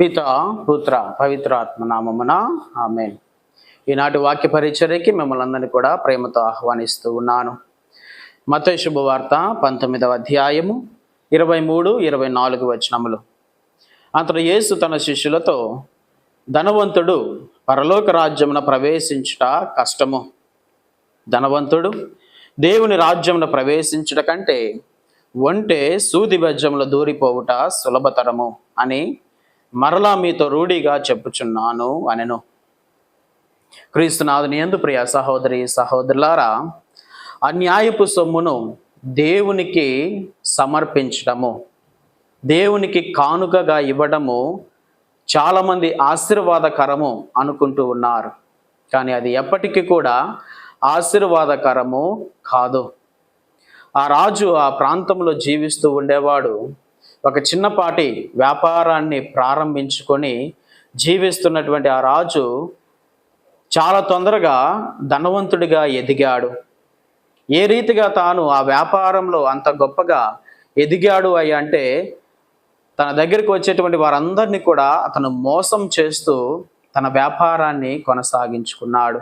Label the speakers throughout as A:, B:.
A: పిత పుత్ర పవిత్రాత్మ నామమున ఆమె ఈనాటి వాక్య పరిచర్యకి మిమ్మల్ని అందరినీ కూడా ప్రేమతో ఆహ్వానిస్తూ ఉన్నాను. మత శుభవార్త పంతొమ్మిదవ అధ్యాయము ఇరవై మూడు ఇరవై నాలుగు వచనములు. అతడు యేసు తన శిష్యులతో ధనవంతుడు పరలోక రాజ్యమున ప్రవేశించుట కష్టము. ధనవంతుడు దేవుని రాజ్యమున ప్రవేశించుట కంటే ఒంటే సూది బజ్జముల దూరిపోవుట సులభతరము అని మరలా మీతో రూఢిగా చెప్పుచున్నాను అనెను. క్రీస్తునాథుని ఎందు ప్రియ సహోదరి సహోదరులారా అన్యాయపు సొమ్మును దేవునికి సమర్పించడము దేవునికి కానుకగా ఇవ్వడము చాలామంది ఆశీర్వాదకరము అనుకుంటూ ఉన్నారు. కానీ అది ఎప్పటికీ కూడా ఆశీర్వాదకరము కాదు. ఆ రాజు ఆ ప్రాంతంలో జీవిస్తూ ఉండేవాడు. ఒక చిన్నపాటి వ్యాపారాన్ని ప్రారంభించుకొని జీవిస్తున్నటువంటి ఆ రాజు చాలా తొందరగా ధనవంతుడిగా ఎదిగాడు. ఏ రీతిగా తాను ఆ వ్యాపారంలో అంత గొప్పగా ఎదిగాడు అయ్యా అంటే తన దగ్గరికి వచ్చేటువంటి వారందరినీ కూడా అతను మోసం చేస్తూ తన వ్యాపారాన్ని కొనసాగించుకున్నాడు.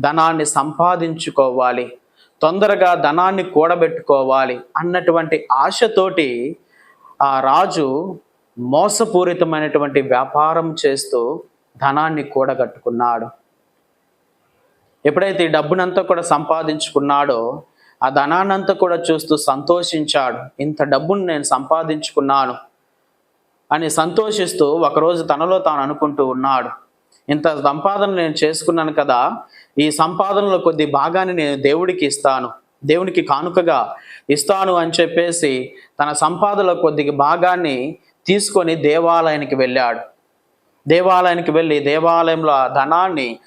A: ధనాన్ని సంపాదించుకోవాలి. తొందరగా ధనాన్ని కూడబెట్టుకోవాలి అన్నటువంటి ఆశతోటి ఆ రాజు మోసపూరితమైనటువంటి వ్యాపారం చేస్తూ ధనాన్ని కూడగట్టుకున్నాడు. ఎప్పుడైతే ఈ డబ్బునంతా కూడా సంపాదించుకున్నాడో ఆ ధనాన్నంతా కూడా చూస్తూ సంతోషించాడు. ఇంత డబ్బును నేను సంపాదించుకున్నాను అని సంతోషిస్తూ ఒకరోజు తనలో తాను అనుకుంటూ ఉన్నాడు. ఇంత సంపాదన నేను చేసుకున్నాను కదా ఈ సంపాదనలో కొద్ది భాగాన్ని నేను దేవుడికి ఇస్తాను. దేవునికి కానుకగా ఇస్తాను అని చెప్పేసి తన సంపాదనలో కొద్దిగా భాగాన్ని తీసుకొని దేవాలయానికి వెళ్ళాడు. దేవాలయానికి వెళ్ళి దేవాలయంలో ఆ ధనాన్ని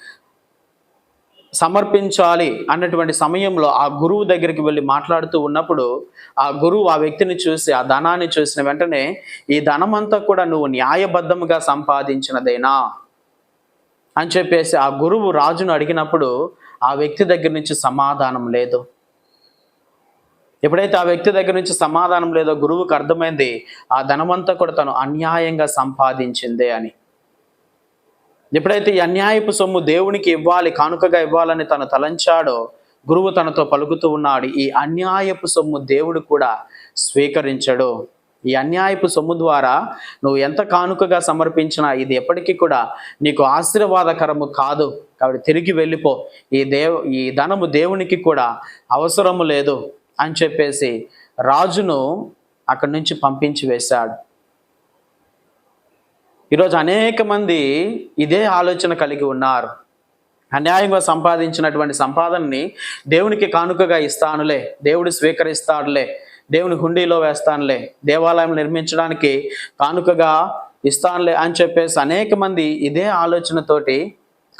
A: సమర్పించాలి అన్నటువంటి సమయంలో ఆ గురువు దగ్గరికి వెళ్ళి మాట్లాడుతూ ఉన్నప్పుడు ఆ గురువు ఆ వ్యక్తిని చూసి ఆ ధనాన్ని చూసిన వెంటనే ఈ ధనమంతా కూడా నువ్వు న్యాయబద్ధముగా సంపాదించినదేనా? అని చెప్పేసి ఆ గురువు రాజును అడిగినప్పుడు ఆ వ్యక్తి దగ్గర నుంచి సమాధానం లేదు. ఎప్పుడైతే ఆ వ్యక్తి దగ్గర నుంచి సమాధానం లేదో గురువుకు అర్థమైంది ఆ ధనమంతా కూడా తను అన్యాయంగా సంపాదించిందే అని. ఎప్పుడైతే ఈ అన్యాయపు సొమ్ము దేవునికి ఇవ్వాలి కానుకగా ఇవ్వాలని తను తలంచాడో గురువు తనతో పలుకుతూ ఉన్నాడు ఈ అన్యాయపు సొమ్ము దేవుడు కూడా స్వీకరించడు. ఈ అన్యాయపు సొమ్ము ద్వారా నువ్వు ఎంత కానుకగా సమర్పించినా ఇది ఎప్పటికీ కూడా నీకు ఆశీర్వాదకరము కాదు. కాబట్టి తిరిగి వెళ్ళిపో. ఈ దేవు ఈ ధనము దేవునికి కూడా అవసరము లేదు. అని చెప్పేసి రాజును అక్కడి నుంచి పంపించి వేశాడు. ఈరోజు అనేక మంది ఇదే ఆలోచన కలిగి ఉన్నారు. అన్యాయంగా సంపాదించినటువంటి సంపాదనని దేవునికి కానుకగా ఇస్తానులే దేవుడు స్వీకరిస్తాడులే దేవుని హుండీలో వేస్తానులే దేవాలయం నిర్మించడానికి కానుకగా ఇస్తానులే అని చెప్పేసి అనేక మంది ఇదే ఆలోచనతోటి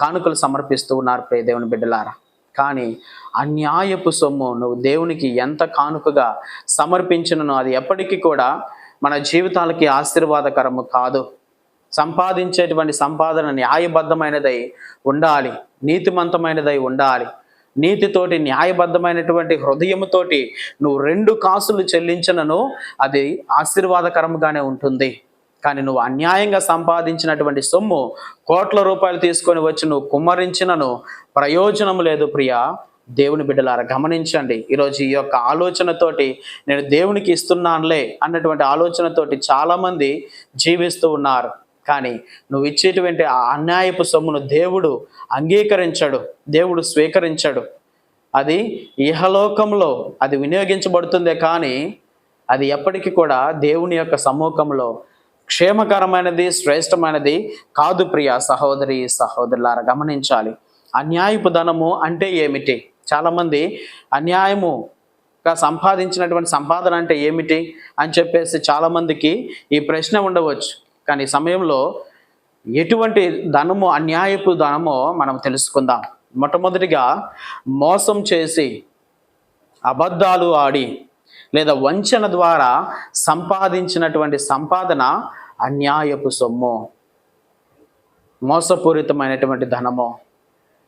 A: కానుకలు సమర్పిస్తూ ఉన్నారు ప్రే దేవుని బిడ్డలారా. కానీ అన్యాయపు సొమ్ము నువ్వు దేవునికి ఎంత కానుకగా సమర్పించినను అది ఎప్పటికీ కూడా మన జీవితాలకి ఆశీర్వాదకరము కాదు. సంపాదించేటువంటి సంపాదన న్యాయబద్ధమైనదై ఉండాలి. నీతిమంతమైనదై ఉండాలి. నీతితోటి న్యాయబద్ధమైనటువంటి హృదయముతోటి నువ్వు రెండు కాసులు చెల్లించినను అది ఆశీర్వాదకరంగానే ఉంటుంది. కానీ నువ్వు అన్యాయంగా సంపాదించినటువంటి సొమ్ము కోట్ల రూపాయలు తీసుకొని వచ్చి నువ్వు కుమ్మరించినను ప్రయోజనం లేదు ప్రియా. దేవుని బిడ్డలారా గమనించండి. ఈరోజు ఈ యొక్క ఆలోచనతోటి నేను దేవునికి ఇస్తున్నానులే అన్నటువంటి ఆలోచనతోటి చాలామంది జీవిస్తూ ఉన్నారు. కానీ నువ్వు ఇచ్చేటువంటి ఆ అన్యాయపు సొమ్మును దేవుడు అంగీకరించడు దేవుడు స్వీకరించడు. అది ఇహలోకంలో అది వినియోగించబడుతుందే కానీ అది ఎప్పటికీ కూడా దేవుని యొక్క సమూహంలో క్షేమకరమైనది శ్రేష్టమైనది కాదు ప్రియ సహోదరి సహోదరులారా గమనించాలి. అన్యాయపు ధనము అంటే ఏమిటి? చాలామంది అన్యాయముగా సంపాదించినటువంటి సంపాదన అంటే ఏమిటి అని చెప్పేసి చాలామందికి ఈ ప్రశ్న ఉండవచ్చు. కానీ సమయంలో ఎటువంటి ధనము అన్యాయపు ధనమో మనం తెలుసుకుందాం. మొట్టమొదటిగా మోసం చేసి అబద్ధాలు ఆడి లేదా వంచన ద్వారా సంపాదించినటువంటి సంపాదన అన్యాయపు సొమ్ము మోసపూరితమైనటువంటి ధనము.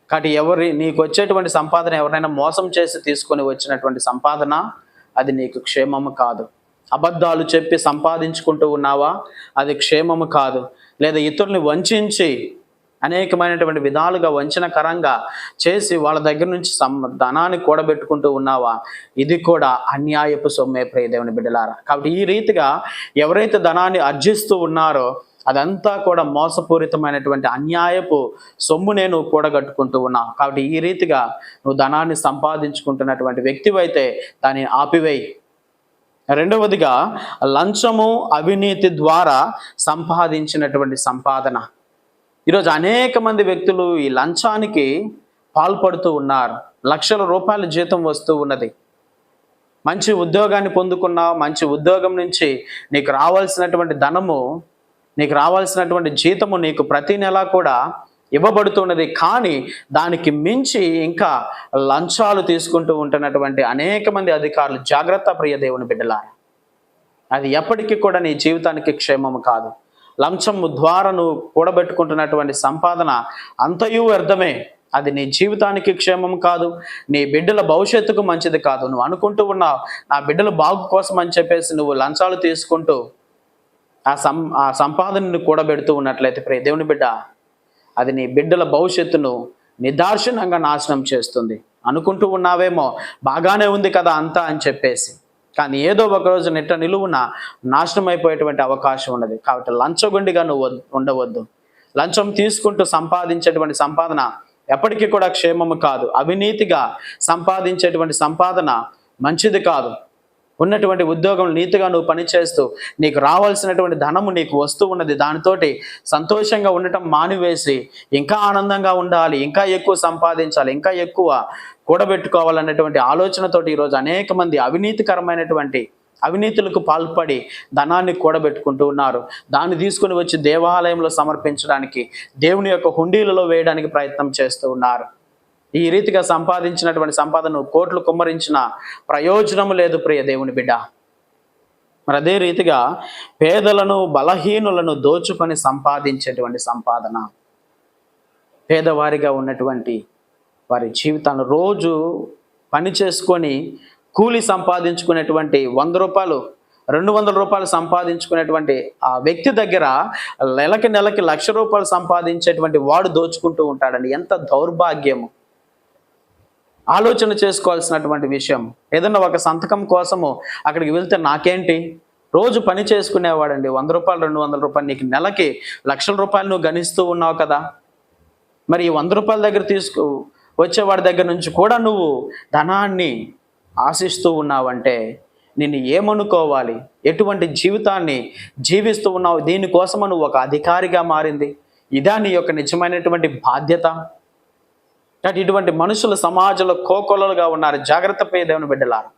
A: కాబట్టి ఎవరి నీకు వచ్చేటువంటి సంపాదన ఎవరైనా మోసం చేసి తీసుకొని వచ్చినటువంటి సంపాదన అది నీకు క్షేమము కాదు. అబద్ధాలు చెప్పి సంపాదించుకుంటూ ఉన్నావా? అది క్షేమము కాదు. లేదా ఇతరుల్ని వంచించి అనేకమైనటువంటి విధాలుగా వంచనకరంగా చేసి వాళ్ళ దగ్గర నుంచి సం ధనాన్ని కూడబెట్టుకుంటూ ఉన్నావా? ఇది కూడా అన్యాయపు సొమ్మే ప్రియదేవుని బిడ్డలారా. కాబట్టి ఈ రీతిగా ఎవరైతే ధనాన్ని అర్జిస్తూ ఉన్నారో అదంతా కూడా మోసపూరితమైనటువంటి అన్యాయపు సొమ్ము నేను కూడగట్టుకుంటూ ఉన్నావు. కాబట్టి ఈ రీతిగా నువ్వు ధనాన్ని సంపాదించుకుంటున్నటువంటి వ్యక్తివైతే దాన్ని ఆపివేయి. రెండవదిగా లంచము అవినీతి ద్వారా సంపాదించినటువంటి సంపాదన. ఈరోజు అనేక మంది వ్యక్తులు ఈ లంచానికి పాల్పడుతూ ఉన్నారు. లక్షల రూపాయల జీతం వస్తూ ఉన్నది. మంచి ఉద్యోగాన్ని పొందుకున్నావు మంచి ఉద్యోగం నుంచి నీకు రావాల్సినటువంటి ధనము నీకు రావాల్సినటువంటి జీతము నీకు ప్రతి నెల కూడా ఇవ్వబడుతున్నది కానీ దానికి మించి ఇంకా లంచాలు తీసుకుంటూ ఉంటున్నటువంటి అనేక మంది అధికారులు జాగ్రత్త ప్రియ దేవుని బిడ్డలారా అది ఎప్పటికీ కూడా నీ జీవితానికి క్షేమము కాదు. లంచము ద్వారను కూడబెట్టుకుంటున్నటువంటి సంపాదన అంతయు వ్యర్థమే. అది నీ జీవితానికి క్షేమం కాదు. నీ బిడ్డల భవిష్యత్తుకు మంచిది కాదు. నువ్వు అనుకుంటూ ఉన్నావు నా బిడ్డల బాగు కోసం అని చెప్పేసి నువ్వు లంచాలు తీసుకుంటూ ఆ సం ఆ సంపాదనను కూడబెడుతూ ఉన్నట్లయితే ప్రే దేవుని బిడ్డ అది నీ బిడ్డల భవిష్యత్తును నిదార్శనంగా నాశనం చేస్తుంది. అనుకుంటూ ఉన్నావేమో బాగానే ఉంది కదా అంతా అని చెప్పేసి. కానీ ఏదో ఒక రోజు నిట్ట నిలువున నాశనం అయిపోయేటువంటి అవకాశం ఉన్నది. కాబట్టి లంచగొండిగా నువ్వు ఉండవద్దు. లంచం తీసుకుంటూ సంపాదించేటువంటి సంపాదన ఎప్పటికీ కూడా క్షేమము కాదు. అవినీతిగా సంపాదించేటువంటి సంపాదన మంచిది కాదు. ఉన్నటువంటి ఉద్యోగం నీతిగా నువ్వు పనిచేస్తూ నీకు రావాల్సినటువంటి ధనము నీకు వస్తూ ఉన్నది. దానితోటి సంతోషంగా ఉండటం మానివేసి ఇంకా ఆనందంగా ఉండాలి. ఇంకా ఎక్కువ సంపాదించాలి. ఇంకా ఎక్కువ కూడబెట్టుకోవాలన్నటువంటి ఆలోచనతోటి ఈరోజు అనేక మంది అవినీతికరమైనటువంటి అవినీతులకు పాల్పడి ధనాన్ని కూడబెట్టుకుంటూ ఉన్నారు. దాన్ని తీసుకుని వచ్చి దేవాలయంలో సమర్పించడానికి దేవుని యొక్క హుండీలలో వేయడానికి ప్రయత్నం చేస్తూ ఉన్నారు. ఈ రీతిగా సంపాదించినటువంటి సంపాదన కోట్లు కుమ్మరించిన ప్రయోజనం లేదు ప్రియ దేవుని బిడ్డ. మరి అదే రీతిగా పేదలను బలహీనులను దోచుకొని సంపాదించేటువంటి సంపాదన. పేదవారిగా ఉన్నటువంటి వారి జీవితాన్ని రోజు పని చేసుకొని కూలి సంపాదించుకునేటువంటి వంద రూపాయలు రెండు వందల రూపాయలు సంపాదించుకునేటువంటి ఆ వ్యక్తి దగ్గర నెలకి నెలకి లక్ష రూపాయలు సంపాదించేటువంటి వాడు దోచుకుంటూ ఉంటాడండి. ఎంత దౌర్భాగ్యము. ఆలోచన చేసుకోవాల్సినటువంటి విషయం. ఏదన్నా ఒక సంతకం కోసము అక్కడికి వెళ్తే నాకేంటి? రోజు పని చేసుకునేవాడండి. వంద రూపాయలు రెండు వందల రూపాయలు. నీకు నెలకి లక్షల రూపాయలు నువ్వు గణిస్తూ ఉన్నావు కదా. మరి ఈ వంద రూపాయల దగ్గర తీసుకు వచ్చేవాడి దగ్గర నుంచి కూడా నువ్వు ధనాన్ని ఆశిస్తూ ఉన్నావంటే నిన్ను ఏమనుకోవాలి? ఎటువంటి జీవితాన్ని జీవిస్తూ ఉన్నావు? దీనికోసం నువ్వు ఒక అధికారిగా మారింది. ఇదా నీ యొక్క నిజమైనటువంటి బాధ్యత. కాబట్టి ఇటువంటి మనుషులు సమాజంలో కోకొలలుగా ఉన్నారు. జాగ్రత్త పోయే దేవుని బిడ్డలారు.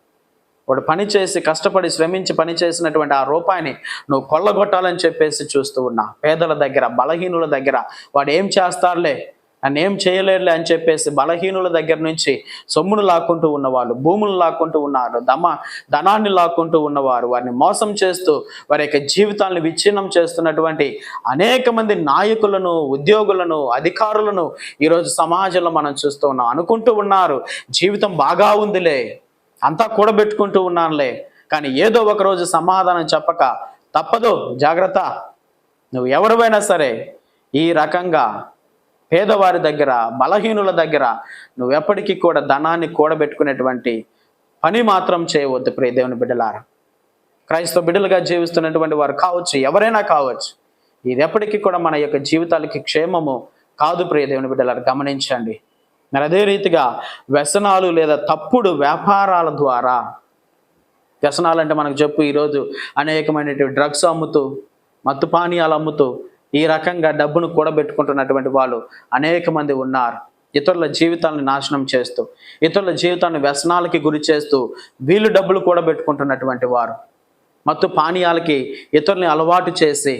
A: వాడు పని చేసి కష్టపడి శ్రమించి పనిచేసినటువంటి ఆ రూపాయిని నువ్వు కొల్లగొట్టాలని చెప్పేసి చూస్తూ ఉన్నా. పేదల దగ్గర బలహీనుల దగ్గర వాడు ఏం చేస్తారులే నన్ను ఏం చేయలేరులే అని చెప్పేసి బలహీనుల దగ్గర నుంచి సొమ్మును లాక్కుంటూ ఉన్నవాళ్ళు భూములు లాక్కుంటూ ఉన్నారు దమ ధనాన్ని లాక్కుంటూ ఉన్నవారు వారిని మోసం చేస్తూ వారి యొక్క జీవితాలను విచ్ఛిన్నం చేస్తున్నటువంటి అనేక మంది నాయకులను ఉద్యోగులను అధికారులను ఈరోజు సమాజంలో మనం చూస్తూ ఉన్నాం. అనుకుంటూ ఉన్నారు జీవితం బాగా ఉందిలే అంతా కూడబెట్టుకుంటూ ఉన్నానులే కానీ ఏదో ఒక రోజు సమాధానం చెప్పక తప్పదు జాగ్రత్త. నువ్వు ఎవరివైనా సరే ఈ రకంగా పేదవారి దగ్గర బలహీనుల దగ్గర నువ్వు ఎప్పటికీ కూడా ధనాన్ని కూడబెట్టుకునేటువంటి పని మాత్రం చేయవద్దు ప్రియ దేవుని బిడ్డలారా. క్రైస్తవ బిడ్డలుగా జీవిస్తున్నటువంటి వారు కావచ్చు ఎవరైనా కావచ్చు ఇది ఎప్పటికీ కూడా మన యొక్క జీవితాలకి క్షేమము కాదు ప్రియ దేవుని బిడ్డలారు. గమనించండి. మరి అదే రీతిగా వ్యసనాలు లేదా తప్పుడు వ్యాపారాల ద్వారా వ్యసనాలు అంటే మనకు చెప్పు ఈరోజు అనేకమైనటువంటి డ్రగ్స్ అమ్ముతూ మత్తు పానీయాలు అమ్ముతూ ఈ రకంగా డబ్బును కూడబెట్టుకుంటున్నటువంటి వాళ్ళు అనేక మంది ఉన్నారు. ఇతరుల జీవితాలను నాశనం చేస్తూ ఇతరుల జీవితాన్ని వ్యసనాలకి గురి చేస్తూ వీళ్ళు డబ్బులు కూడబెట్టుకుంటున్నటువంటి వారు. మత్తు పానీయాలకి ఇతరుల్ని అలవాటు చేసి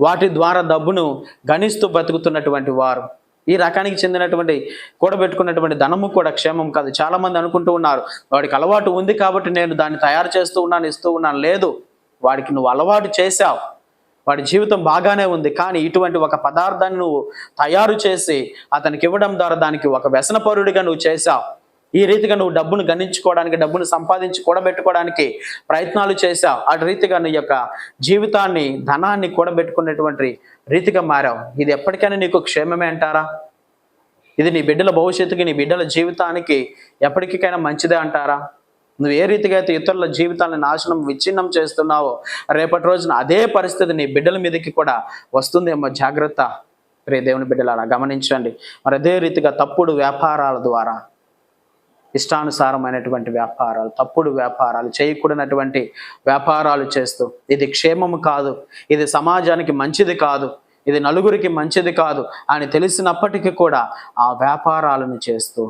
A: వాటి ద్వారా డబ్బును గణిస్తూ బతుకుతున్నటువంటి వారు. ఈ రకానికి చెందినటువంటి కూడబెట్టుకున్నటువంటి ధనము కూడా క్షేమం కాదు. చాలామంది అనుకుంటూ ఉన్నారు వాడికి అలవాటు ఉంది కాబట్టి నేను దాన్ని తయారు చేస్తూ ఉన్నాను ఇస్తూ ఉన్నాను. లేదు వాడికి నువ్వు అలవాటు చేశావు. వాడి జీవితం బాగానే ఉంది కానీ ఇటువంటి ఒక పదార్థాన్ని నువ్వు తయారు చేసి అతనికి ఇవ్వడం ద్వారా దానికి ఒక వ్యసనపరుడిగా నువ్వు చేశావు. ఈ రీతిగా నువ్వు డబ్బును గణించుకోవడానికి డబ్బును సంపాదించి కూడబెట్టుకోవడానికి ప్రయత్నాలు చేశావు. ఆ రీతిగా నీ యొక్క జీవితాన్ని ధనాన్ని కూడబెట్టుకునేటువంటి రీతిగా మారావు. ఇది ఎప్పటికైనా నీకు క్షేమమే అంటారా? ఇది నీ బిడ్డల భవిష్యత్తుకి నీ బిడ్డల జీవితానికి ఎప్పటికైనా మంచిదే అంటారా? నువ్వు ఏ రీతిగా అయితే ఇతరుల జీవితాలను నాశనం విచ్ఛిన్నం చేస్తున్నావో రేపటి రోజున అదే పరిస్థితి నీ బిడ్డల మీదకి కూడా వస్తుందేమో జాగ్రత్త. ప్రే దేవుని బిడ్డలారా గమనించండి. మరి అదే రీతిగా తప్పుడు వ్యాపారాల ద్వారా ఇష్టానుసారమైనటువంటి వ్యాపారాలు తప్పుడు వ్యాపారాలు చేయకూడనటువంటి వ్యాపారాలు చేస్తూ ఇది క్షేమము కాదు ఇది సమాజానికి మంచిది కాదు ఇది నలుగురికి మంచిది కాదు అని తెలిసినప్పటికీ కూడా ఆ వ్యాపారాలను చేస్తూ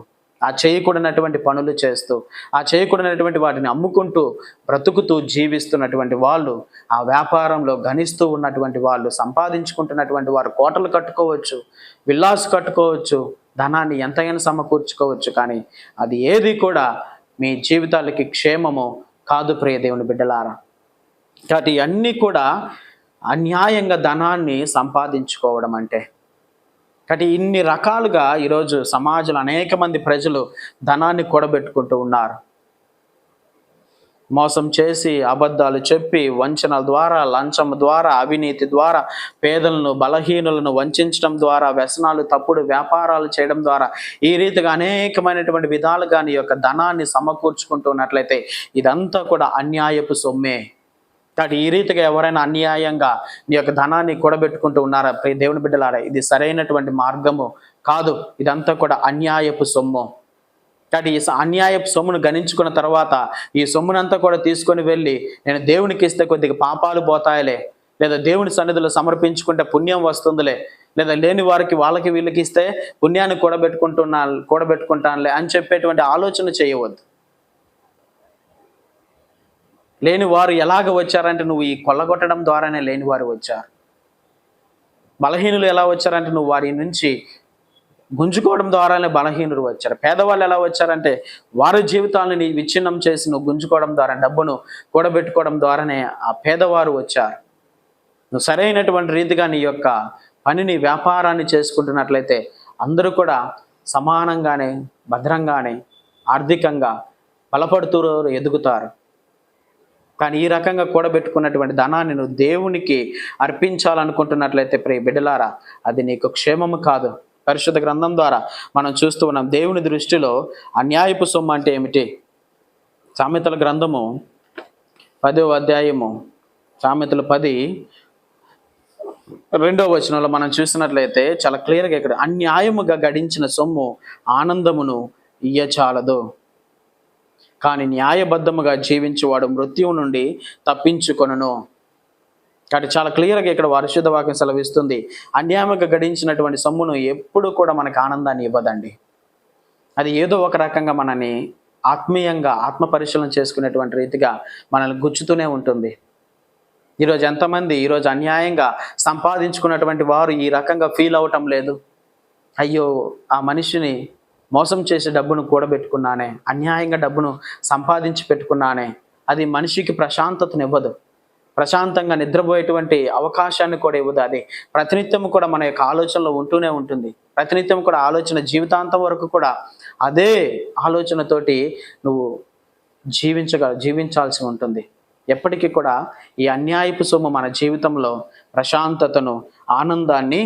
A: ఆ చేయకూడనటువంటి పనులు చేస్తూ ఆ చేయకూడనటువంటి వాటిని అమ్ముకుంటూ బ్రతుకుతూ జీవిస్తున్నటువంటి వాళ్ళు ఆ వ్యాపారంలో గణిస్తూ ఉన్నటువంటి వాళ్ళు సంపాదించుకుంటున్నటువంటి వారు కోటలు కట్టుకోవచ్చు విల్లాస్ కట్టుకోవచ్చు ధనాన్ని ఎంతైనా సమకూర్చుకోవచ్చు. కానీ అది ఏది కూడా మీ జీవితాలకి క్షేమము కాదు ప్రియ దేవుని బిడ్డలారా. కాబట్టి ఇవన్నీ కూడా అన్యాయంగా ధనాన్ని సంపాదించుకోవడం అంటే కాబట్టి ఇన్ని రకాలుగా ఈరోజు సమాజంలో అనేక మంది ప్రజలు ధనాన్ని కూడబెట్టుకుంటూ ఉన్నారు. మోసం చేసి అబద్ధాలు చెప్పి వంచనల ద్వారా లంచం ద్వారా అవినీతి ద్వారా పేదలను బలహీనులను వంచడం ద్వారా వ్యసనాలు తప్పుడు వ్యాపారాలు చేయడం ద్వారా ఈ రీతిగా అనేకమైనటువంటి విధాలుగా నీ యొక్క ధనాన్ని సమకూర్చుకుంటున్నట్లయితే ఇదంతా కూడా అన్యాయపు సొమ్మే. కాబట్టి ఈ రీతిగా ఎవరైనా అన్యాయంగా నీ యొక్క ధనాన్ని కూడబెట్టుకుంటూ ఉన్నారా? ప్రియ దేవుని బిడ్డలారా ఇది సరైనటువంటి మార్గము కాదు. ఇదంతా కూడా అన్యాయపు సొమ్ము. కాబట్టి ఈ స- అన్యాయపు సొమ్మును గణించుకున్న తర్వాత ఈ సొమ్మునంతా కూడా తీసుకొని వెళ్ళి నేను దేవునికి ఇస్తే కొద్దిగా పాపాలు పోతాయిలే లేదా దేవుని సన్నిధిలో సమర్పించుకుంటే పుణ్యం వస్తుందిలే లేదా లేని వారికి వాళ్ళకి వీళ్ళకి ఇస్తే పుణ్యాన్ని కూడబెట్టుకుంటున్నా కూడబెట్టుకుంటానులే అని చెప్పేటువంటి ఆలోచన చేయవద్దు. లేని వారు ఎలాగ వచ్చారంటే నువ్వు ఈ కొల్లగొట్టడం ద్వారానే లేని వారు వచ్చారు. బలహీనులు ఎలా వచ్చారంటే నువ్వు వారి నుంచి గుంజుకోవడం ద్వారానే బలహీనులు వచ్చారు. పేదవాళ్ళు ఎలా వచ్చారంటే వారి జీవితాలను నీ విచ్ఛిన్నం చేసి నువ్వు గుంజుకోవడం ద్వారా డబ్బును కూడబెట్టుకోవడం ద్వారానే ఆ పేదవారు వచ్చారు. నువ్వు సరైనటువంటి రీతిగా నీ యొక్క పనిని వ్యాపారాన్ని చేసుకుంటున్నట్లయితే అందరూ కూడా సమానంగానే భద్రంగానే ఆర్థికంగా బలపడుతూ ఎదుగుతారు. కానీ ఈ రకంగా కూడబెట్టుకున్నటువంటి ధనాన్ని నువ్వు దేవునికి అర్పించాలనుకుంటున్నట్లయితే ప్రియ బిడ్డలారా అది నీకు క్షేమము కాదు. పరిశుద్ధ గ్రంథం ద్వారా మనం చూస్తూ ఉన్నాం దేవుని దృష్టిలో అన్యాయపు సొమ్ము అంటే ఏమిటి? సామెతల గ్రంథము పదో అధ్యాయము సామెతలు పది రెండో వచనంలో మనం చూసినట్లయితే చాలా క్లియర్గా ఇక్కడ అన్యాయముగా గడించిన సొమ్ము ఆనందమును ఇయ్యచాలదు. కానీ న్యాయబద్ధముగా జీవించేవాడు మృత్యువు నుండి తప్పించుకొనును. కాబట్టి చాలా క్లియర్గా ఇక్కడ పరిశుద్ధ వాక్యం సెలవిస్తుంది. అన్యాయంగా గడించినటువంటి సొమ్మును ఎప్పుడు కూడా మనకు ఆనందాన్ని ఇవ్వదండి. అది ఏదో ఒక రకంగా మనని ఆత్మీయంగా ఆత్మ పరిశీలన చేసుకునేటువంటి రీతిగా మనల్ని గుచ్చుతూనే ఉంటుంది. ఈరోజు ఎంతమంది ఈరోజు అన్యాయంగా సంపాదించుకున్నటువంటి వారు ఈ రకంగా ఫీల్ అవటం లేదు. అయ్యో ఆ మనిషిని మోసం చేసే డబ్బును కూడబెట్టుకున్నానే అన్యాయంగా డబ్బును సంపాదించి పెట్టుకున్నానే అది మనిషికి ప్రశాంతతను ఇవ్వదు ప్రశాంతంగా నిద్రపోయేటువంటి అవకాశాన్ని కూడా ఇవ్వదు. అది ప్రతినిత్యం కూడా మన యొక్క ఆలోచనలో ఉంటూనే ఉంటుంది. ప్రతినిత్యం కూడా ఆలోచన జీవితాంతం వరకు కూడా అదే ఆలోచనతోటి నువ్వు జీవించగల జీవించాల్సి ఉంటుంది. ఎప్పటికీ కూడా ఈ అన్యాయపు సొమ్ము మన జీవితంలో ప్రశాంతతను ఆనందాన్ని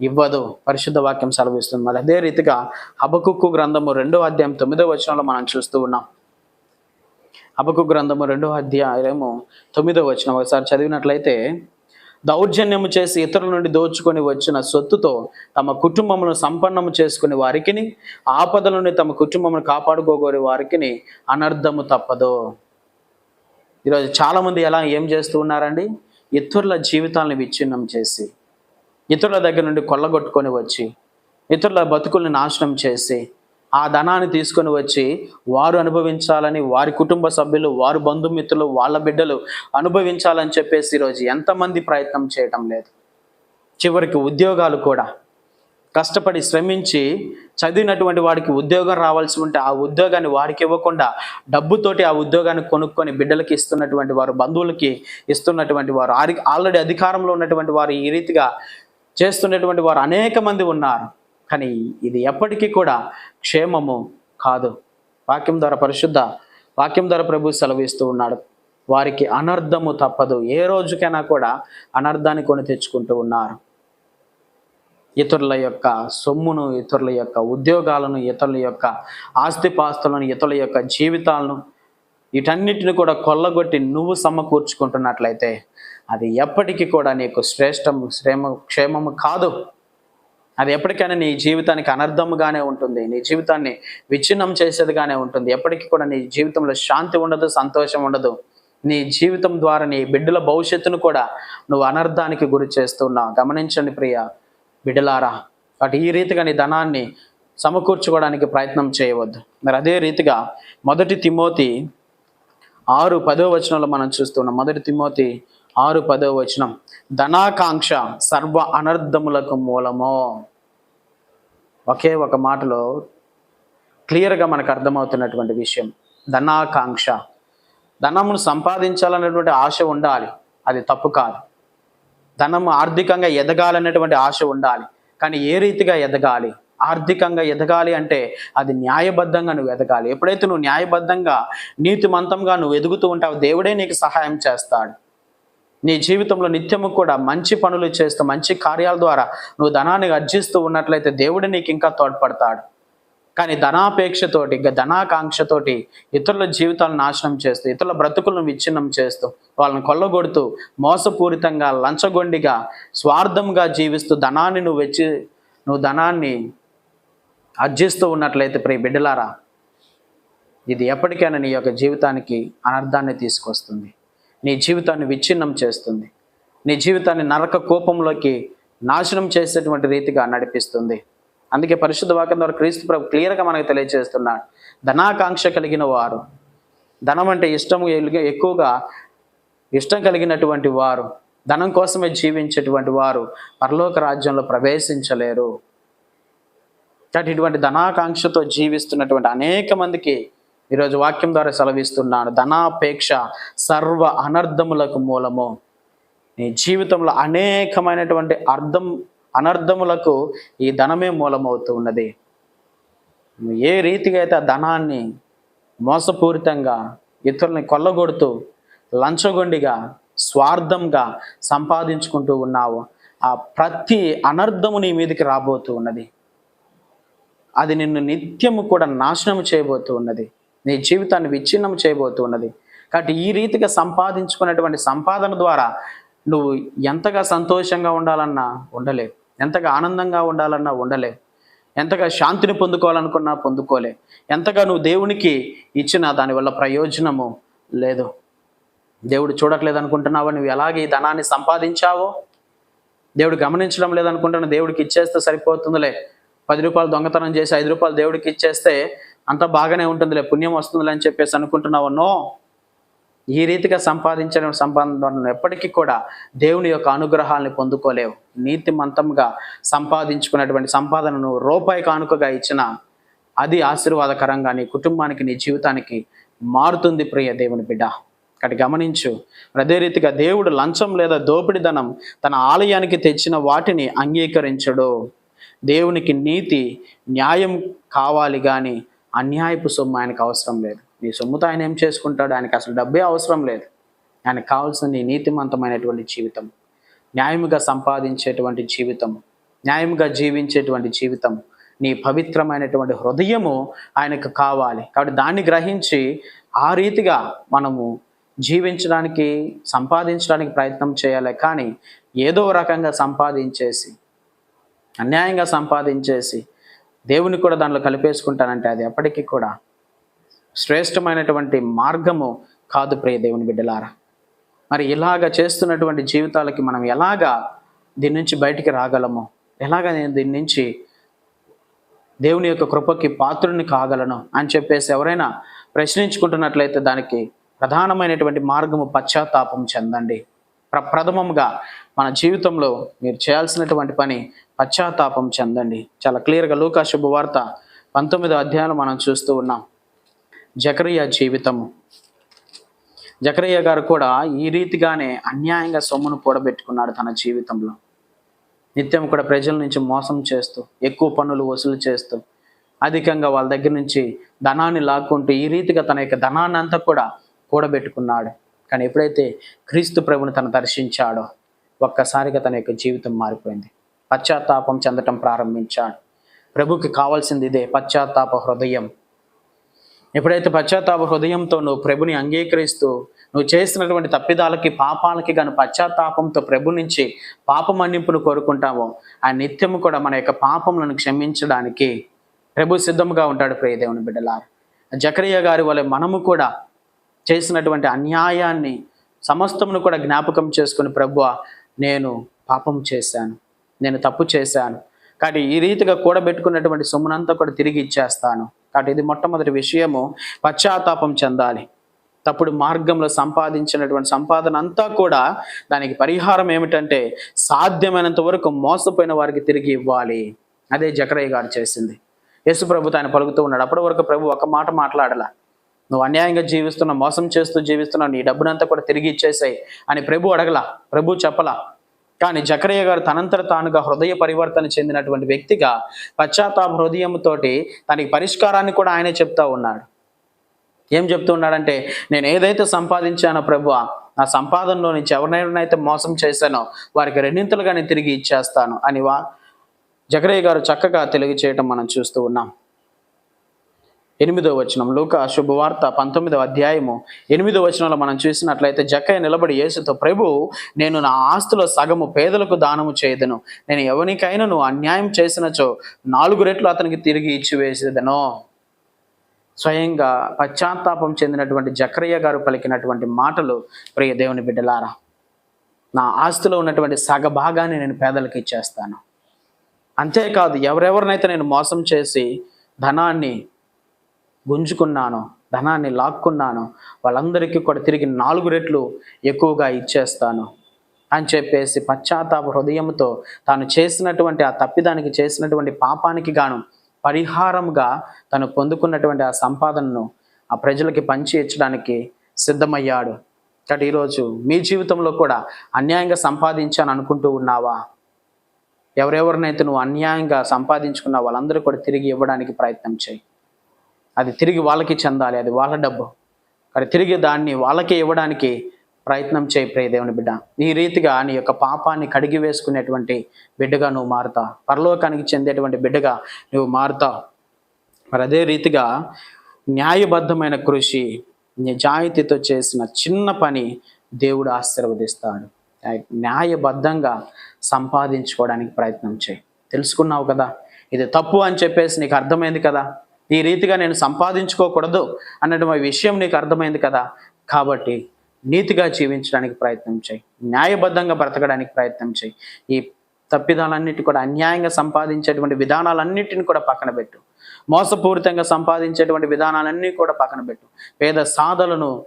A: ఇవ్వదు. పరిశుద్ధ వాక్యం సెలవిస్తుంది. మరి అదే రీతిగా హబకుక్కు గ్రంథము రెండో అధ్యాయం తొమ్మిదో వచనంలో మనం చూస్తూ ఉన్నాం. అబకు గ్రంథము రెండో అధ్యాయము తొమ్మిదో వచనం. ఒకసారి చదివినట్లయితే దౌర్జన్యము చేసి ఇతరుల నుండి దోచుకొని వచ్చిన సొత్తుతో తమ కుటుంబమును సంపన్నము చేసుకుని వారికిని ఆపదల నుండి తమ కుటుంబమును కాపాడుకోగోరే వారికిని అనర్థము తప్పదు. ఈరోజు చాలామంది ఎలా ఏం చేస్తూ ఉన్నారండి? ఇతరుల జీవితాలను విచ్ఛిన్నం చేసి ఇతరుల దగ్గర నుండి కొల్లగొట్టుకొని వచ్చి ఇతరుల బతుకుల్ని నాశనం చేసి ఆ ధనాన్ని తీసుకొని వచ్చి వారు అనుభవించాలని వారి కుటుంబ సభ్యులు వారు బంధుమిత్రులు వాళ్ళ బిడ్డలు అనుభవించాలని చెప్పేసి ఈరోజు ఎంతమంది ప్రయత్నం చేయటం లేదు. చివరికి ఉద్యోగాలు కూడా. కష్టపడి శ్రమించి చదివినటువంటి వాడికి ఉద్యోగం రావాల్సి ఉంటే ఆ ఉద్యోగాన్ని వారికి ఇవ్వకుండా డబ్బుతోటి ఆ ఉద్యోగాన్ని కొనుక్కొని బిడ్డలకి ఇస్తున్నటువంటి వారు బంధువులకి ఇస్తున్నటువంటి వారు ఆల్రెడీ అధికారంలో ఉన్నటువంటి వారు ఈ రీతిగా చేస్తున్నటువంటి వారు అనేక మంది ఉన్నారు. కానీ ఇది ఎప్పటికీ కూడా క్షేమము కాదు. వాక్యం ద్వారా పరిశుద్ధ వాక్యం ద్వారా ప్రభు సెలవిస్తూ ఉన్నాడు. వారికి అనర్థము తప్పదు. ఏ రోజుకైనా కూడా అనర్థాన్ని కొని తెచ్చుకుంటూ ఉన్నారు. ఇతరుల యొక్క సొమ్మును ఇతరుల యొక్క ఉద్యోగాలను ఇతరుల యొక్క ఆస్తిపాస్తులను ఇతరుల యొక్క జీవితాలను వీటన్నిటిని కూడా కొల్లగొట్టి నువ్వు సమకూర్చుకుంటున్నట్లయితే అది ఎప్పటికీ కూడా నీకు శ్రేష్టము శ్రేమ క్షేమము కాదు. అది ఎప్పటికైనా నీ జీవితానికి అనర్థముగానే ఉంటుంది. నీ జీవితాన్ని విచ్ఛిన్నం చేసేదిగానే ఉంటుంది. ఎప్పటికీ కూడా నీ జీవితంలో శాంతి ఉండదు సంతోషం ఉండదు. నీ జీవితం ద్వారా నీ బిడ్డల భవిష్యత్తును కూడా నువ్వు అనర్థానికి గురి చేస్తున్నావు గమనించండి ప్రియ బిడ్డలారా అటు ఈ రీతిగా నీ ధనాన్ని సమకూర్చుకోవడానికి ప్రయత్నం చేయవద్దు. మరి అదే రీతిగా మొదటి తిమోతి ఆరు పదో వచనంలో మనం చూస్తున్నాం. మొదటి తిమోతి ఆరు పదో వచనం. ధనాకాంక్ష సర్వ అనర్థములకు మూలమో. ఒకే ఒక మాటలో క్లియర్గా మనకు అర్థమవుతున్నటువంటి విషయం. ధనాకాంక్ష. ధనమును సంపాదించాలనేటువంటి ఆశ ఉండాలి. అది తప్పు కాదు. ధనము ఆర్థికంగా ఎదగాలనేటువంటి ఆశ ఉండాలి. కానీ ఏ రీతిగా ఎదగాలి? ఆర్థికంగా ఎదగాలి అంటే అది న్యాయబద్ధంగా నువ్వు ఎదగాలి. ఎప్పుడైతే నువ్వు న్యాయబద్ధంగా నీతిమంతంగా నువ్వు ఎదుగుతూ ఉంటావు దేవుడే నీకు సహాయం చేస్తాడు. నీ జీవితంలో నిత్యము కూడా మంచి పనులు చేస్తూ మంచి కార్యాల ద్వారా నువ్వు ధనాన్ని అర్జిస్తూ ఉన్నట్లయితే దేవుడు నీకు ఇంకా తోడ్పడతాడు. కానీ ధనాపేక్షతోటి ఇంకా ధనాకాంక్షతోటి ఇతరుల జీవితాలను నాశనం చేస్తూ ఇతరుల బ్రతుకులను విచ్ఛిన్నం చేస్తూ వాళ్ళని కొల్లగొడుతూ మోసపూరితంగా లంచగొండిగా స్వార్థంగా జీవిస్తూ ధనాన్ని నువ్వు వెచ్చి నువ్వు ధనాన్ని అర్జిస్తూ ఉన్నట్లయితే ప్రియ బిడ్డలారా ఇది ఎప్పటికైనా నీ యొక్క జీవితానికి అనర్థాన్ని తీసుకొస్తుంది. నీ జీవితాన్ని విచ్ఛిన్నం చేస్తుంది. నీ జీవితాన్ని నరక కోపంలోకి నాశనం చేసేటువంటి రీతిగా నడిపిస్తుంది. అందుకే పరిశుద్ధ వాక్యం ద్వారా క్రీస్తు ప్రభు క్లియర్గా మనకు తెలియజేస్తున్నాడు ధనాకాంక్ష కలిగిన వారు ధనం అంటే ఇష్టం ఎక్కువగా ఇష్టం కలిగినటువంటి వారు ధనం కోసమే జీవించేటువంటి వారు పరలోక రాజ్యంలో ప్రవేశించలేరు. కాబట్టి ఇటువంటి ధనాకాంక్షతో జీవిస్తున్నటువంటి అనేక మందికి ఈరోజు వాక్యం ద్వారా సెలవిస్తున్నాను. ధనాపేక్ష సర్వ అనర్థములకు మూలము. నీ జీవితంలో అనేకమైనటువంటి అర్థం అనర్థములకు ఈ ధనమే మూలమవుతూ ఉన్నది. ఏ రీతిగా అయితే ఆ ధనాన్ని మోసపూరితంగా ఇతరుల్ని కొల్లగొడుతూ లంచగొండిగా స్వార్థంగా సంపాదించుకుంటూ ఉన్నావు ఆ ప్రతి అనర్థము నీ మీదకి రాబోతూ ఉన్నది. అది నిన్ను నిత్యము కూడా నాశనం చేయబోతూ ఉన్నది. నీ జీవితాన్ని విచ్ఛిన్నం చేయబోతూ ఉన్నది. కాబట్టి ఈ రీతిగా సంపాదించుకున్నటువంటి సంపాదన ద్వారా నువ్వు ఎంతగా సంతోషంగా ఉండాలన్నా ఉండలేవు. ఎంతగా ఆనందంగా ఉండాలన్నా ఉండలేవు. ఎంతగా శాంతిని పొందుకోవాలనుకున్నా పొందుకోలే ఎంతగా నువ్వు దేవునికి ఇచ్చిన దానివల్ల ప్రయోజనము లేదు. దేవుడు చూడట్లేదు అనుకుంటున్నావు నువ్వు ఎలాగ ఈ ధనాన్ని సంపాదించావో? దేవుడు గమనించడం లేదనుకుంటున్నా దేవుడికి ఇచ్చేస్తే సరిపోతుందిలే. పది రూపాయలు దొంగతనం చేసి ఐదు రూపాయలు దేవుడికి ఇచ్చేస్తే అంత బాగానే ఉంటుందిలే పుణ్యం వస్తుందిలే అని చెప్పేసి అనుకుంటున్నావు? నో. ఈ రీతిగా సంపాదించడం సంపాదన ఎప్పటికీ కూడా దేవుని యొక్క అనుగ్రహాలను పొందుకోలేవు. నీతి మంతంగా సంపాదించుకున్నటువంటి సంపాదనను రూపాయి కానుకగా ఇచ్చిన అది ఆశీర్వాదకరంగా నీ కుటుంబానికి నీ జీవితానికి మారుతుంది ప్రియ దేవుని బిడ్డ. అక్కడ గమనించు అదే రీతిగా దేవుడు లంచం లేదా దోపిడిధనం తన ఆలయానికి తెచ్చిన వాటిని అంగీకరించడు. దేవునికి నీతి న్యాయం కావాలి కానీ అన్యాయపు సొమ్ము ఆయనకు అవసరం లేదు. నీ సొమ్ముతో ఆయన ఏం చేసుకుంటాడు ఆయనకి అసలు డబ్బే అవసరం లేదు. ఆయనకు కావాల్సిన నీ నీతిమంతమైనటువంటి జీవితం న్యాయముగా సంపాదించేటువంటి జీవితం న్యాయముగా జీవించేటువంటి జీవితం నీ పవిత్రమైనటువంటి హృదయము ఆయనకు కావాలి. కాబట్టి దాన్ని గ్రహించి ఆ రీతిగా మనము జీవించడానికి సంపాదించడానికి ప్రయత్నం చేయాలి. కానీ ఏదో రకంగా సంపాదించేసి అన్యాయంగా సంపాదించేసి దేవుని కూడా దానిలో కలిపేసుకుంటానంటే అది ఎప్పటికీ కూడా శ్రేష్టమైనటువంటి మార్గము కాదు ప్రియ దేవుని బిడ్డలారా. మరి ఇలాగ చేస్తున్నటువంటి జీవితాలకి మనం ఎలాగా దీని నుంచి బయటికి రాగలము? ఎలాగ నేను దీని నుంచి దేవుని యొక్క కృపకి పాత్రుని కాగలను అని చెప్పేసి ఎవరైనా ప్రశ్నించుకుంటున్నట్లయితే దానికి ప్రధానమైనటువంటి మార్గము పశ్చాత్తాపం చెందండి. ప్ర ప్రథమంగా మన జీవితంలో మీరు చేయాల్సినటువంటి పని పశ్చాత్తాపం చెందండి. చాలా క్లియర్గా లూకా శుభవార్త పంతొమ్మిదో అధ్యాయంలో మనం చూస్తూ ఉన్నాం. జకరియా జీవితము. జకరయ్య గారు కూడా ఈ రీతిగానే అన్యాయంగా సొమ్మును కూడబెట్టుకున్నాడు తన జీవితంలో. నిత్యం కూడా ప్రజల నుంచి మోసం చేస్తూ ఎక్కువ పన్నులు వసూలు చేస్తూ అధికంగా వాళ్ళ దగ్గర నుంచి ధనాన్ని లాక్కుంటూ ఈ రీతిగా తన యొక్క ధనాన్ని అంతా కూడా కూడబెట్టుకున్నాడు. కానీ ఎప్పుడైతే క్రీస్తు ప్రభుని తను దర్శించాడో ఒక్కసారిగా తన యొక్క జీవితం మారిపోయింది. పశ్చాత్తాపం చెందటం ప్రారంభించాడు. ప్రభుకి కావాల్సింది ఇదే పశ్చాత్తాప హృదయం. ఎప్పుడైతే పశ్చాత్తాప హృదయంతో నువ్వు ప్రభుని అంగీకరిస్తూ నువ్వు చేసినటువంటి తప్పిదాలకి పాపాలకి గాను పశ్చాత్తాపంతో ప్రభు నుంచి పాప మన్నింపును కోరుకుంటామో ఆ నిత్యము కూడా మన యొక్క పాపములను క్షమించడానికి ప్రభు సిద్ధముగా ఉంటాడు ప్రియదేవుని బిడ్డలారు. జకరియా గారి వలె మనము కూడా చేసినటువంటి అన్యాయాన్ని సమస్తమును కూడా జ్ఞాపకం చేసుకుని ప్రభు నేను పాపం చేశాను నేను తప్పు చేశాను. కానీ ఈ రీతిగా కూడబెట్టుకున్నటువంటి సొమ్మునంతా కూడా తిరిగి ఇచ్చేస్తాను. కాబట్టి ఇది మొట్టమొదటి విషయము. పశ్చాత్తాపం చెందాలి. తప్పుడు మార్గంలో సంపాదించినటువంటి సంపాదన అంతా కూడా దానికి పరిహారం ఏమిటంటే సాధ్యమైనంత వరకు మోసపోయిన వారికి తిరిగి ఇవ్వాలి. అదే జకరయ్య గారు చేసింది. యేసు ప్రభు తాను పలుకుతూ ఉన్నాడు. అప్పటి వరకు ప్రభు ఒక మాట మాట్లాడలా. నువ్వు అన్యాయంగా జీవిస్తున్నావు మోసం చేస్తూ జీవిస్తున్నావు నీ డబ్బునంతా కూడా తిరిగి ఇచ్చేసాయి అని ప్రభు అడగలా. ప్రభు చెప్పలా. కానీ జకరయ్య గారు తనంతర తానుగా హృదయ పరివర్తన చెందినటువంటి వ్యక్తిగా పశ్చాత్తాప హృదయంతోటి తనకి పరిష్కారాన్ని కూడా ఆయనే చెప్తా ఉన్నాడు. ఏం చెప్తూ ఉన్నాడంటే నేను ఏదైతే సంపాదించానో ప్రభు నా సంపాదనలో నుంచి ఎవరినైతే మోసం చేశానో వారికి రెండింతలుగా నేను తిరిగి ఇచ్చేస్తాను అని వా జకరయ్య గారు చక్కగా తెలియచేయటం మనం చూస్తూ ఉన్నాం. ఎనిమిదో వచనం లూక శుభవార్త పంతొమ్మిదవ అధ్యాయము ఎనిమిదో వచనంలో మనం చూసినట్లయితే జక్కయ్య నిలబడి యేసుతో ప్రభు నేను నా ఆస్తులో సగము పేదలకు దానము చేయదును. నేను ఎవరికైనా నువ్వు అన్యాయం చేసినచో నాలుగు రెట్లు అతనికి తిరిగి ఇచ్చివేసేదను. స్వయంగా పశ్చాత్తాపం చెందినటువంటి జక్రయ్య గారు పలికినటువంటి మాటలు ప్రియ దేవుని బిడ్డలారా నా ఆస్తిలో ఉన్నటువంటి సగ భాగాన్ని నేను పేదలకు ఇచ్చేస్తాను. అంతేకాదు ఎవరెవరినైతే నేను మోసం చేసి ధనాన్ని గుంజుకున్నాను ధనాన్ని లాక్కున్నాను వాళ్ళందరికీ కూడా తిరిగి నాలుగు రెట్లు ఎక్కువగా ఇచ్చేస్తాను అని చెప్పేసి పశ్చాత్తాప హృదయంతో తాను చేసినటువంటి ఆ తప్పిదానికి చేసినటువంటి పాపానికి గాను పరిహారంగా తను పొందుకున్నటువంటి ఆ సంపాదనను ఆ ప్రజలకి పంచి ఇచ్చడానికి సిద్ధమయ్యాడు. కాబట్టి ఈరోజు మీ జీవితంలో కూడా అన్యాయంగా సంపాదించాను అనుకుంటూ ఉన్నావా? ఎవరెవరినైతే నువ్వు అన్యాయంగా సంపాదించుకున్నా వాళ్ళందరూ కూడా తిరిగి ఇవ్వడానికి ప్రయత్నం చేయి. అది తిరిగి వాళ్ళకి చెందాలి అది వాళ్ళ డబ్బు. కానీ తిరిగి దాన్ని వాళ్ళకే ఇవ్వడానికి ప్రయత్నం చేయి ప్రియదేవుని బిడ్డ. ఈ రీతిగా నీ యొక్క పాపాన్ని కడిగి వేసుకునేటువంటి బిడ్డగా నువ్వు మారుతా. పరలోకానికి చెందేటువంటి బిడ్డగా నువ్వు మారుతావు మరి అదే రీతిగా న్యాయబద్ధమైన కృషి నిజాయితీతో చేసిన చిన్న పని దేవుడు ఆశీర్వదిస్తాడు. న్యాయబద్ధంగా సంపాదించుకోవడానికి ప్రయత్నం చేయి. తెలుసుకున్నావు కదా? ఇది తప్పు అని చెప్పేసి నీకు అర్థమైంది కదా? ఈ రీతిగా నేను సంపాదించుకోకూడదు అన్నటువంటి విషయం నీకు అర్థమైంది కదా. కాబట్టి నీతిగా జీవించడానికి ప్రయత్నం చేయి. న్యాయబద్ధంగా బ్రతకడానికి ప్రయత్నం చేయి. ఈ తప్పిదాలన్నిటి కూడా అన్యాయంగా సంపాదించేటువంటి విధానాలన్నిటిని కూడా పక్కన పెట్టు. మోసపూరితంగా సంపాదించేటువంటి విధానాలన్నీ కూడా పక్కన పెట్టు. పేద సాధలను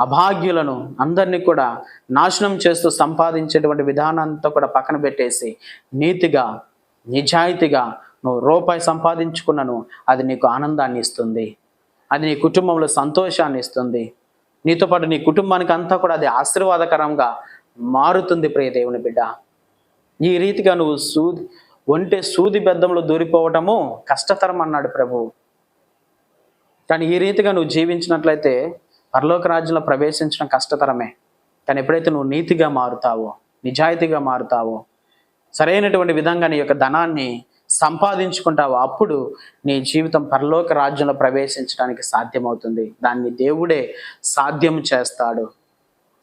A: అభాగ్యులను అందరినీ కూడా నాశనం చేస్తూ సంపాదించేటువంటి విధానంతో కూడా పక్కన పెట్టేసి నీతిగా నిజాయితీగా నువ్వు రూపాయి సంపాదించుకున్నను అది నీకు ఆనందాన్ని ఇస్తుంది. అది నీ కుటుంబంలో సంతోషాన్ని ఇస్తుంది. నీతో పాటు నీ కుటుంబానికి అంతా కూడా అది ఆశీర్వాదకరంగా మారుతుంది ప్రియ దేవుని బిడ్డ. ఈ రీతిగా నువ్వు సూది ఒంటే సూది బెద్దంలో దూరిపోవటము కష్టతరం అన్నాడు ప్రభు. కానీ ఈ రీతిగా నువ్వు జీవించినట్లయితే పరలోక రాజ్యంలో ప్రవేశించడం కష్టతరమే. కానీ ఎప్పుడైతే నువ్వు నీతిగా మారుతావో నిజాయితీగా మారుతావో సరైనటువంటి విధంగా నీ యొక్క ధనాన్ని సంపాదించుకుంటావో అప్పుడు నీ జీవితం పరలోక రాజ్యంలో ప్రవేశించడానికి సాధ్యమవుతుంది. దాన్ని దేవుడే సాధ్యం చేస్తాడు.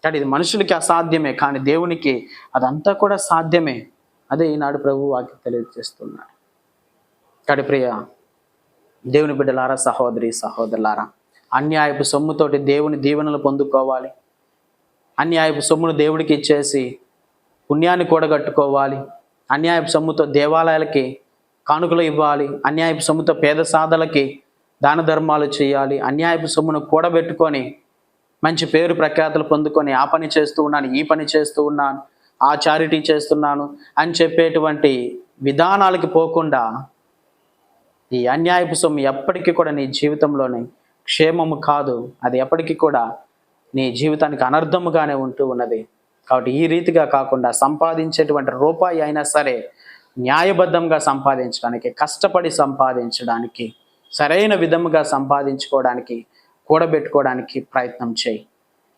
A: కానీ ఇది మనుషులకి అసాధ్యమే కానీ దేవునికి అదంతా కూడా సాధ్యమే. అదే ఈనాడు ప్రభు వాకి తెలియజేస్తున్నాడు. కాడి ప్రియ దేవుని బిడ్డలారా సహోదరి సహోదరులారా అన్యాయపు సొమ్ముతోటి దేవుని దీవెనలు పొందుకోవాలి. అన్యాయపు సొమ్మును దేవుడికి ఇచ్చేసి పుణ్యాన్ని కూడగట్టుకోవాలి. అన్యాయపు సొమ్ముతో దేవాలయాలకి కానుకలు ఇవ్వాలి. అన్యాయపు సొమ్ముతో పేద సాధలకి దాన ధర్మాలు చేయాలి. అన్యాయపు సొమ్మును కూడబెట్టుకొని మంచి పేరు ప్రఖ్యాతలు పొందుకొని ఆ పని చేస్తూ ఉన్నాను ఈ పని చేస్తూ ఉన్నాను ఆ చారిటీ చేస్తున్నాను అని చెప్పేటువంటి విధానాలకి పోకుండా ఈ అన్యాయపు సొమ్ము ఎప్పటికీ కూడా నీ జీవితంలోని క్షేమము కాదు. అది ఎప్పటికీ కూడా నీ జీవితానికి అనర్థముగానే ఉంటూ ఉన్నది. కాబట్టి ఈ రీతిగా కాకుండా సంపాదించేటువంటి రూపాయి అయినా సరే న్యాయబద్ధంగా సంపాదించడానికి కష్టపడి సంపాదించడానికి సరైన విధముగా సంపాదించుకోవడానికి కూడబెట్టుకోవడానికి ప్రయత్నం చేయి.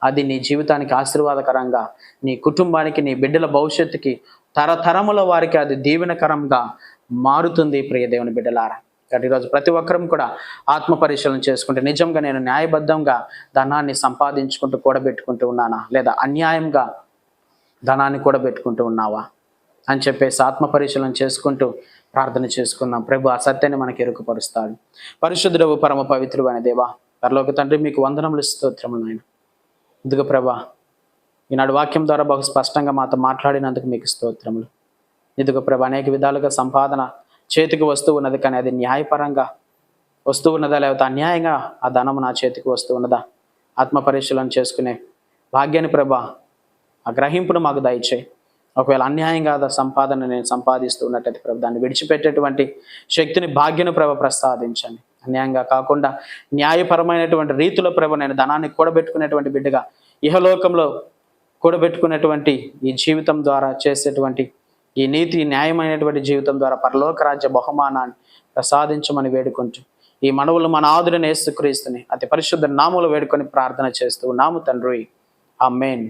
A: అది నీ జీవితానికి ఆశీర్వాదకరంగా నీ కుటుంబానికి నీ బిడ్డల భవిష్యత్తుకి తరతరముల వారికి అది దీవెనకరంగా మారుతుంది ప్రియ దేవుని బిడ్డలారా. కాబట్టి ఈరోజు ప్రతి ఒక్కరం కూడా ఆత్మ పరిశీలన చేసుకుంటే నిజంగా నేను న్యాయబద్ధంగా ధనాన్ని సంపాదించుకుంటూ కూడబెట్టుకుంటూ ఉన్నానా? లేదా అన్యాయంగా ధనాన్ని కూడా పెట్టుకుంటూ ఉన్నావా? అని చెప్పేసి ఆత్మ పరిశీలన చేసుకుంటూ ప్రార్థన చేసుకుందాం. ప్రభు ఆ సత్యాన్ని మనకి ఎరుకుపరుస్తాడు పరిశుద్ధుడవు పరమ పవిత్రుడు అనే దేవా పరలోక తండ్రి మీకు వందనములు స్తోత్రములు నాయన. ఇదిగో ప్రభా ఈనాడు వాక్యం ద్వారా బహు స్పష్టంగా మాతో మాట్లాడినందుకు మీకు స్తోత్రములు. ఇదిగో ప్రభా అనేక విధాలుగా సంపాదన చేతికి వస్తూ ఉన్నది కానీ అది న్యాయపరంగా వస్తూ ఉన్నదా లేకపోతే అన్యాయంగా ఆ ధనము నా చేతికి వస్తూ ఉన్నదా? ఆత్మ పరిశీలన చేసుకునే భాగ్యాన్ని ప్రభా ఆ గ్రహింపును మాకు దయచేయి. ఒకవేళ అన్యాయంగా సంపాదన నేను సంపాదిస్తూ ఉన్నట్టయితే ప్రభు దాన్ని విడిచిపెట్టేటువంటి శక్తిని భాగ్యను ప్రభ ప్రసాదించండి. అన్యాయంగా కాకుండా న్యాయపరమైనటువంటి రీతిలో ప్రభ నేను ధనాన్ని కూడబెట్టుకునేటువంటి బిడ్డగా ఇహలోకంలో కూడబెట్టుకునేటువంటి ఈ జీవితం ద్వారా చేసేటువంటి ఈ నీతి న్యాయమైనటువంటి జీవితం ద్వారా పరలోక రాజ్య బహుమానాన్ని ప్రసాదించమని వేడుకుంటూ ఈ మనవులు మన ఆదుడిని ఏసుక్రీస్తుని అతి పరిశుద్ధ నాములు వేడుకొని ప్రార్థన చేస్తూ నాము తండ్రి. ఆ మెయిన్